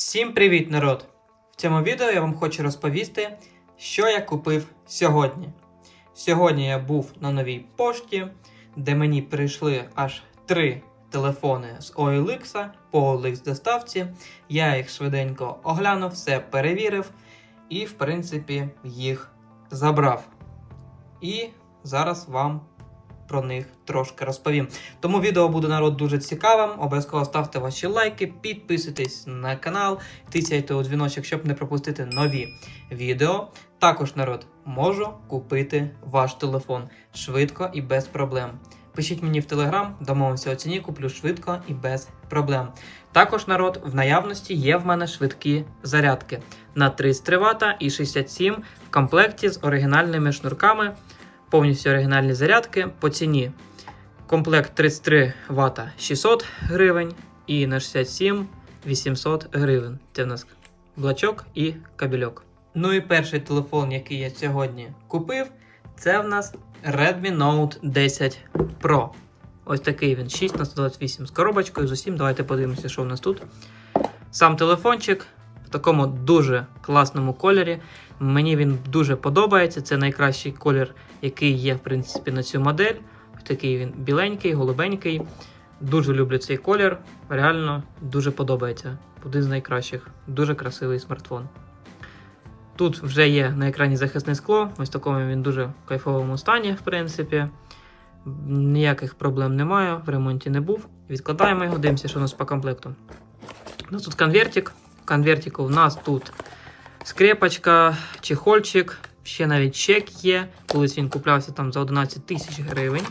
Всім привіт, народ! В цьому відео я вам хочу розповісти, що я купив сьогодні. Сьогодні я був на новій пошті, де мені прийшли аж три телефони з OLX по OLX доставці. Я їх швиденько оглянув, все перевірив і, в принципі, їх забрав. І зараз вам про них трошки розповім. Тому відео буде народ дуже цікавим. Обов'язково ставте ваші лайки, підписуйтесь на канал, тисяйте у дзвіночок, щоб не пропустити нові відео. Також народ можу купити ваш телефон швидко і без проблем. Пишіть мені в телеграм, домовимося у ціні, куплю швидко і без проблем. Також народ в наявності є в мене швидкі зарядки на 33 Вт і 67 в комплекті з оригінальними шнурками повністю оригінальні зарядки по ціні. Комплект 33 Вт 600 гривень і на 67 800 гривень. Це в нас блачок і кабельок. Ну і перший телефон, який я сьогодні купив, це в нас Redmi Note 10 Pro. Ось такий він 6 на 128 з коробочкою. З усім. Давайте подивимося, що в нас тут. Сам телефончик в такому дуже класному кольорі. Мені він дуже подобається. Це найкращий колір, який є, в принципі, на цю модель. Такий він біленький, голубенький. Дуже люблю цей колір. Реально дуже подобається. Один з найкращих. Дуже красивий смартфон. Тут вже є на екрані захисне скло. Ось в такому він дуже кайфовому стані, в принципі. Ніяких проблем немає, в ремонті не був. Відкладаємо його, дивимося, що у нас по комплекту. У нас тут конвертик. Конвертику в нас тут скрепочка, чехольчик, ще навіть чек є. Колись він куплявся там за 11 тисяч гривень.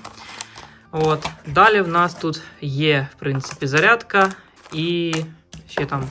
От. Далі в нас тут є, в принципі, зарядка і ще там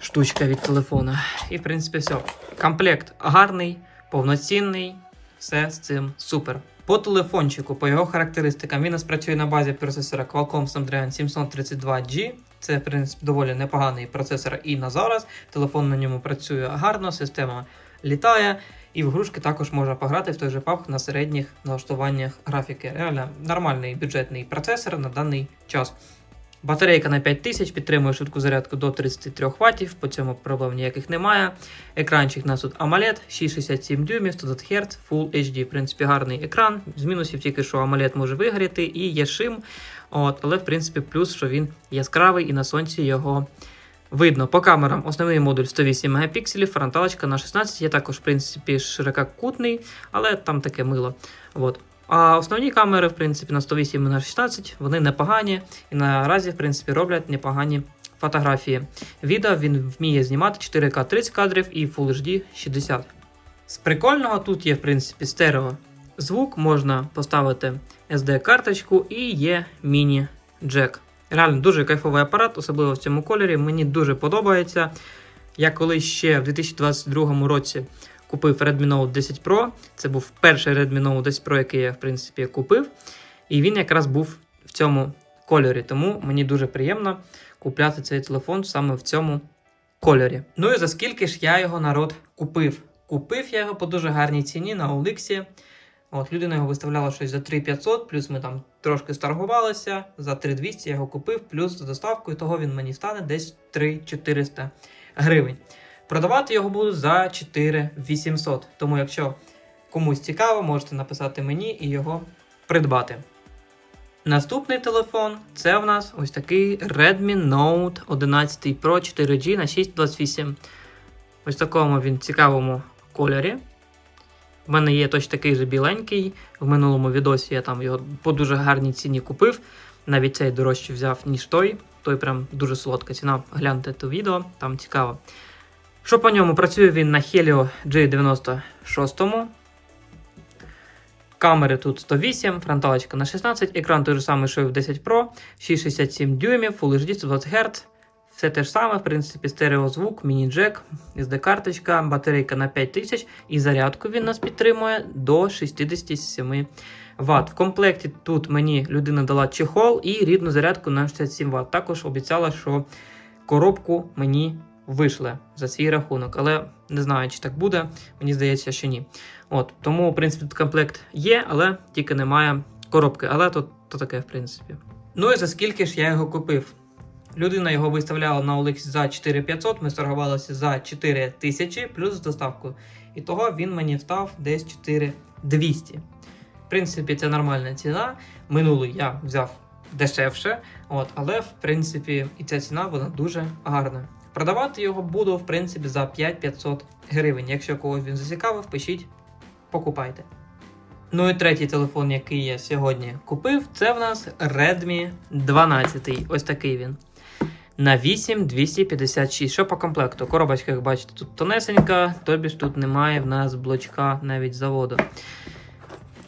штучка від телефона. І, в принципі, все. Комплект гарний, повноцінний, все з цим супер. По телефончику, по його характеристикам, він у нас працює на базі процесора Qualcomm Snapdragon 732G. Це, в принципі, доволі непоганий процесор і на зараз. Телефон на ньому працює гарно, система літає, і в грушки також можна пограти в той же PUBG на середніх налаштуваннях графіки. Реально нормальний бюджетний процесор на даний час. Батарейка на 5000 підтримує швидку зарядку до 33 Вт, по цьому проблем ніяких немає. Екранчик у нас тут AMOLED 667 дюймів, 120 Хц, Full HD. В принципі, гарний екран. З мінусів тільки що AMOLED може вигоріти і є шим. От, але в принципі плюс, що він яскравий і на сонці його видно. По камерам основний модуль 108 Мп, фронталочка на 16, є також в принципі ширококутний, але там таке мило. От. А основні камери, в принципі, на 108 і на 16, вони непогані і наразі, в принципі, роблять непогані фотографії. Відео він вміє знімати 4К 30 кадрів і Full HD 60. З прикольного тут є, в принципі, стерео звук, можна поставити SD-карточку і є міні-джек. Реально дуже кайфовий апарат, особливо в цьому кольорі. Мені дуже подобається. Я колись ще в 2022 році купив Redmi Note 10 Pro. Це був перший Redmi Note 10 Pro, який я, в принципі, купив. І він якраз був в цьому кольорі. Тому мені дуже приємно купляти цей телефон саме в цьому кольорі. Ну і за скільки ж я його народ купив? Купив я його по дуже гарній ціні на OLX. От, людина його виставляла щось за 3500, плюс ми там трошки старгувалися. За 3200 я його купив, плюс за доставкою, того він мені стане десь 3400 гривень. Продавати його буду за 4800. Тому, якщо комусь цікаво, можете написати мені і його придбати. Наступний телефон це в нас ось такий Redmi Note 11 Pro 4G на 628. Ось такому він цікавому кольорі. В мене є точно такий же біленький. В минулому відосі я там його по дуже гарній ціні купив. Навіть цей дорожче взяв, ніж той. Той прям дуже солодка ціна. Гляньте це відео, там цікаво. Що по ньому? Працює він на Helio G96. Камери тут 108, фронталочка на 16, екран той же самий, що і в 10 Pro, 667 дюймів, Full HD 120 Гц. Все те ж саме, в принципі, стереозвук, міні-джек, SD-карточка, батарейка на 5000 і зарядку він нас підтримує до 67 Вт. В комплекті тут мені людина дала чехол і рідну зарядку на 67 Вт. Також обіцяла, що коробку мені вийшли за свій рахунок, але не знаю, чи так буде. Мені здається, що ні. От, Тому, в принципі, тут комплект є, але тільки немає коробки. Але то, то таке, в принципі. Ну і за скільки ж я його купив? Людина його виставляла на OLX за 4500, ми торгувалися за 4000 плюс з доставкою. І того він мені встав десь 4200. В принципі, це нормальна ціна. Минулий я взяв дешевше, от, але в принципі і ця ціна вона дуже гарна. Продавати його буду в принципі за 5500 гривень. Якщо когось він зацікавив, пишіть, покупайте. Ну і третій телефон, який я сьогодні купив, це в нас Redmi 12. Ось такий він. На 8256. Що по комплекту? Коробочка, як бачите, тут тонесенька, тобі ж тут немає в нас блочка навіть заводу.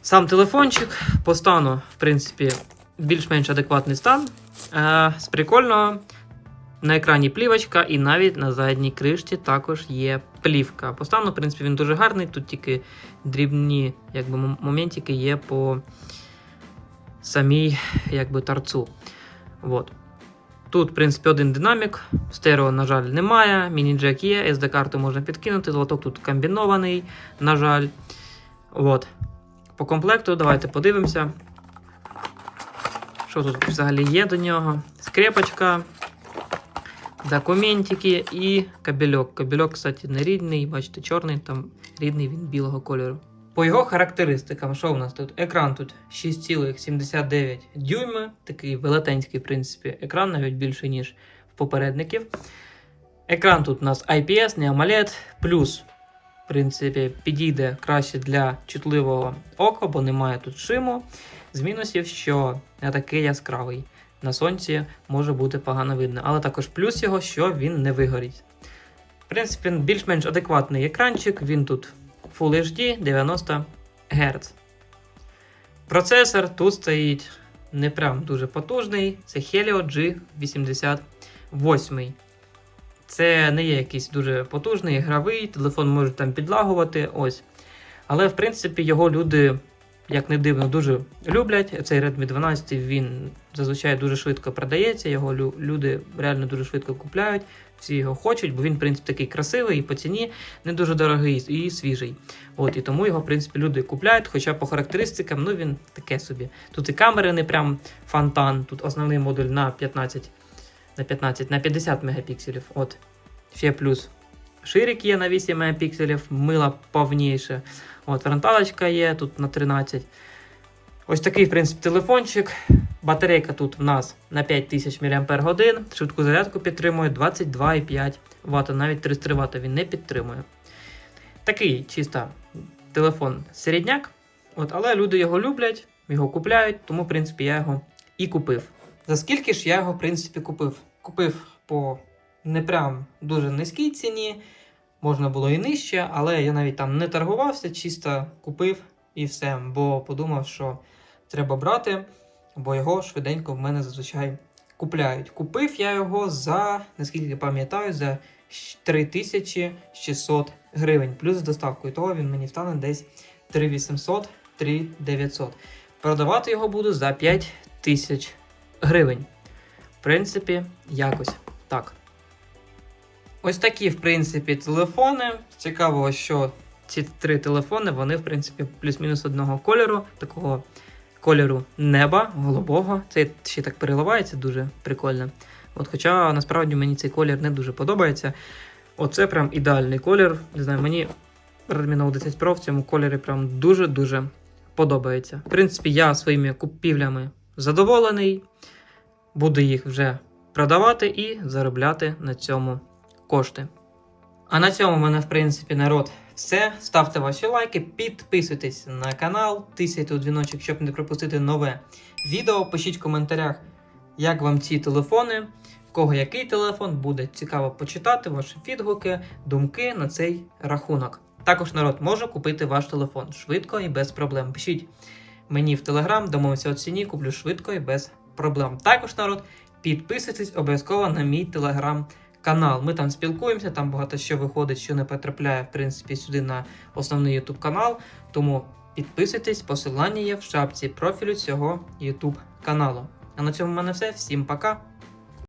Сам телефончик по стану, в принципі, більш-менш адекватний стан. Е, з прикольного. На екрані плівочка, і навіть на задній кришці також є плівка. По стану, в принципі, він дуже гарний. Тут тільки дрібні якби, моментики є по самій якби, торцу. Вот. Тут, в принципі, один динамік, стерео, на жаль, немає. Міні-джек є, SD-карту можна підкинути, золоток тут комбінований, на жаль. От. По комплекту давайте подивимося. Що тут взагалі є до нього? Скрепочка, документики і кабельок. Кабельок, кстати, не рідний, бачите, чорний, там рідний він білого кольору. По його характеристикам, що в нас тут? Екран тут 6,79 дюйми, такий велетенський, в принципі, екран навіть більше, ніж в попередників. Екран тут у нас IPS, не AMOLED, плюс, в принципі, підійде краще для чутливого ока, бо немає тут шиму. З мінусів, що не такий яскравий. На сонці може бути погано видно. Але також плюс його, що він не вигорить. В принципі, більш-менш адекватний екранчик, він тут Full HD 90 Гц. Процесор тут стоїть не прям дуже потужний. Це Helio G88. Це не є якийсь дуже потужний, гравий, телефон може там підлагувати. ось. Але, в принципі, його люди, як не дивно, дуже люблять. Цей Redmi 12 він зазвичай дуже швидко продається, його лю- люди реально дуже швидко купляють, всі його хочуть, бо він, в принципі, такий красивий і по ціні не дуже дорогий і свіжий. От, і тому його, в принципі, люди купляють, хоча по характеристикам, ну він таке собі. Тут і камери не прям фонтан, тут основний модуль на 15, на 15, на 50 мегапікселів. От, ще плюс. Ширик є на 8 мегапікселів, мила повніше. От, фронталочка є тут на 13. Ось такий, в принципі, телефончик. Батарейка тут в нас на 5000 мАч. Швидку зарядку підтримує 22,5 Вт, навіть 33 Вт він не підтримує. Такий чисто телефон середняк. От, але люди його люблять, його купляють, тому, в принципі, я його і купив. За скільки ж я його, в принципі, купив? Купив по не прям дуже низькій ціні, можна було і нижче, але я навіть там не торгувався, чисто купив і все. Бо подумав, що треба брати, бо його швиденько в мене зазвичай купляють. Купив я його за, наскільки пам'ятаю, за 3600 гривень, плюс з доставкою. Того він мені встане десь 3800 3900. Продавати його буду за 5000 гривень. В принципі, якось так. Ось такі, в принципі, телефони. Цікаво, що ці три телефони, вони, в принципі, плюс-мінус одного кольору, такого кольору неба, голубого. Це ще так переливається, дуже прикольно. От, хоча насправді мені цей колір не дуже подобається. Оце прям ідеальний колір. Не знаю, мені Redmi Note 10 Pro в цьому кольорі прям дуже-дуже подобається. В принципі, я своїми купівлями задоволений. Буду їх вже продавати і заробляти на цьому кошти. А на цьому в мене, в принципі, народ все. Ставте ваші лайки, підписуйтесь на канал, тисяйте у дзвіночок, щоб не пропустити нове відео. Пишіть в коментарях, як вам ці телефони, в кого який телефон, буде цікаво почитати ваші відгуки, думки на цей рахунок. Також народ може купити ваш телефон швидко і без проблем. Пишіть мені в телеграм, домовимося у ціні, куплю швидко і без проблем. Також народ, підписуйтесь обов'язково на мій телеграм канал. Ми там спілкуємося, там багато що виходить, що не потрапляє, в принципі, сюди на основний YouTube канал. Тому підписуйтесь, посилання є в шапці профілю цього YouTube каналу. А на цьому в мене все. Всім пока!